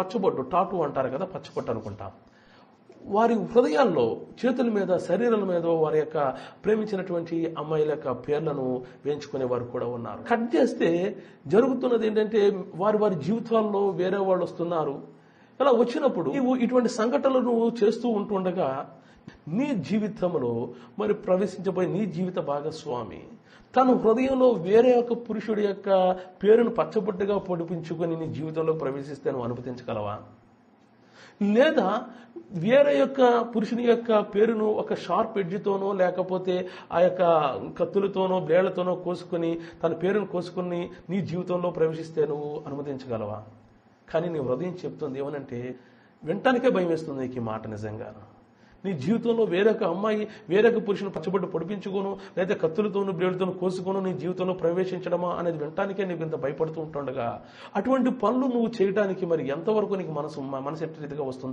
పచ్చబొట్టు టాటు అంటారు కదా పచ్చబొట్టు అనుకుంటాం. వారి హృదయాల్లో చేతుల మీద శరీరాల మీద వారి యొక్క ప్రేమించినటువంటి అమ్మాయిల యొక్క పేర్లను వేయించుకునే వారు కూడా ఉన్నారు. కట్ చేస్తే జరుగుతున్నది ఏంటంటే వారి వారి జీవితాల్లో వేరే వాళ్ళు వస్తున్నారు. ఇలా వచ్చినప్పుడు నువ్వు ఇటువంటి సంఘటనలు నువ్వు చేస్తూ ఉంటుండగా నీ జీవితంలో మరి ప్రవేశించబోయే నీ జీవిత భాగస్వామి. తన హృదయంలో వేరే ఒక పురుషుడి యొక్క పేరును పచ్చబొట్టుగా పొడిపించుకొని నీ జీవితంలో ప్రవేశిస్తే నువ్వు అనుమతించగలవా? లేదా వేరే యొక్క పురుషుని యొక్క పేరును ఒక షార్ప్ ఎడ్జ్తోనో లేకపోతే ఆ యొక్క కత్తులతోనో బ్లేళ్ళతోనో కోసుకొని తన పేరును కోసుకుని నీ జీవితంలో ప్రవేశిస్తే నువ్వు అనుమతించగలవా? కానీ నీ హృదయం చెప్తుంది ఏమనంటే వినటానికే భయం వేస్తుంది నీకు ఈ మాట నిజంగా నీ జీవితంలో వేరొక అమ్మాయి వేరొక పురుషుని పచ్చబొట్టు పొడిపించుకోను లేదా కత్తులతోనూ బ్లేడుతోనూ కోసుకోను నీ జీవితంలో ప్రవేశించడమా అనేది వినటానికే నీకు ఇంత భయపడుతూ ఉంటుండగా అటువంటి పనులు నువ్వు చేయడానికి మరి ఎంతవరకు నీకు మనసు మనసు ఎట్టి రీతిగా వస్తుంది?